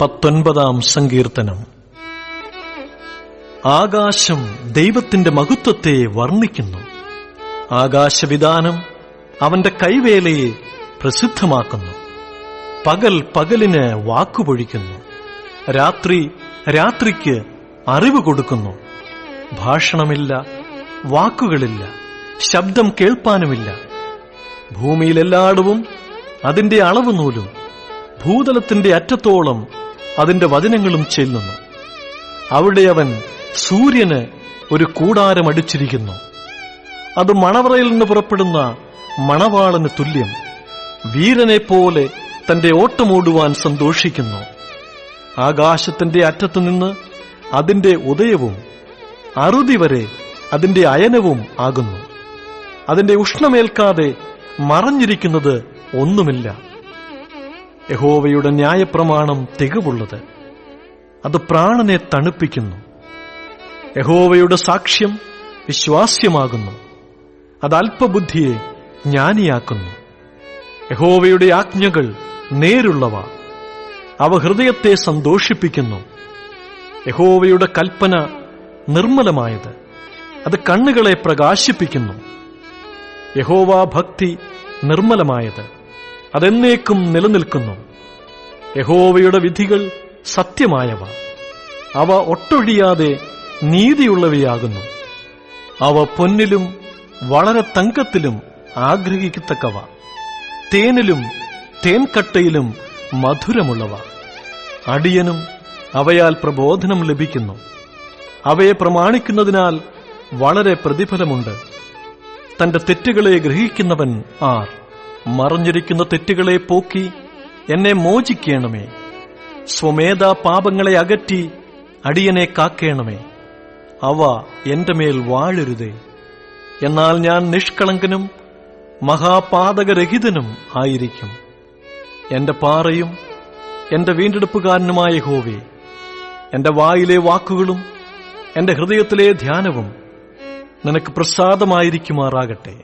പത്തൊൻപതാം സങ്കീർത്തനം. ആകാശം ദൈവത്തിന്റെ മഹത്വത്തെ വർണിക്കുന്നു. ആകാശവിധാനം അവന്റെ കൈവേലയെ പ്രസിദ്ധമാക്കുന്നു. പകൽ പകലിന് വാക്കുപൊഴിക്കുന്നു. രാത്രി രാത്രിക്ക് അറിവ് കൊടുക്കുന്നു. ഭാഷണമില്ല വാക്കുകളില്ല ശബ്ദം കേൾപ്പാനുമില്ല. ഭൂമിയിലെല്ലായിടവും അതിന്റെ അളവ് നൂലും ഭൂതലത്തിന്റെ അറ്റത്തോളം അതിന്റെ വചനങ്ങളും ചെല്ലുന്നു. അവിടെ അവൻ സൂര്യന് ഒരു കൂടാരം അടിച്ചിരിക്കുന്നു. അത് മണവറയിൽ നിന്ന് പുറപ്പെടുന്ന മണവാളന് തുല്യം. വീരനെ പോലെ തന്റെ ഓട്ടമോടുവാൻ സന്തോഷിക്കുന്നു. ആകാശത്തിന്റെ അറ്റത്തു നിന്ന് അതിന്റെ ഉദയവും അറുതി വരെ അതിന്റെ അയനവും ആകുന്നു. അതിന്റെ ഉഷ്ണമേൽക്കാതെ മറഞ്ഞിരിക്കുന്നത് ഒന്നുമില്ല. യഹോവയുടെ ന്യായപ്രമാണം തികവുള്ളത്. അത് പ്രാണനെ തണുപ്പിക്കുന്നു. യഹോവയുടെ സാക്ഷ്യം വിശ്വാസ്യമാകുന്നു. അത് അല്പബുദ്ധിയെ ജ്ഞാനിയാക്കുന്നു. യഹോവയുടെ ആജ്ഞകൾ നേരുള്ളവ. അവ ഹൃദയത്തെ സന്തോഷിപ്പിക്കുന്നു. യഹോവയുടെ കൽപ്പന നിർമ്മലമായത്. അത് കണ്ണുകളെ പ്രകാശിപ്പിക്കുന്നു. യഹോവ ഭക്തി നിർമ്മലമായത്. അതെന്നേക്കും നിലനിൽക്കുന്നു. യഹോവയുടെ വിധികൾ സത്യമായവ. അവ ഒട്ടൊഴിയാതെ നീതിയുള്ളവയാകുന്നു. അവ പൊന്നിലും വളരെ തങ്കത്തിലും ആഗ്രഹിക്കത്തക്കവ. തേനിലും തേൻകട്ടയിലും മധുരമുള്ളവ. അടിയനും അവയാൽ പ്രബോധനം ലഭിക്കുന്നു. അവയെ പ്രമാണിക്കുന്നതിനാൽ വളരെ പ്രതിഫലമുണ്ട്. തന്റെ തെറ്റുകളെ ഗ്രഹിക്കുന്നവൻ ആർ. മറഞ്ഞിരിക്കുന്ന തെറ്റുകളെ പോക്കി എന്നെ മോചിക്കണമേ. സ്വമേധ പാപങ്ങളെ അകറ്റി അടിയനെ കാക്കേണമേ. അവ എന്റെ മേൽ വാഴരുതേ എന്നാൽ ഞാൻ നിഷ്കളങ്കനും മഹാപാതകരഹിതനും ആയിരിക്കും. എന്റെ പാറയും എന്റെ വീണ്ടെടുപ്പുകാരനുമായ ഹോവേ എന്റെ വായിലെ വാക്കുകളും എന്റെ ഹൃദയത്തിലെ ധ്യാനവും നിനക്ക് പ്രസാദമായിരിക്കുമാറാകട്ടെ.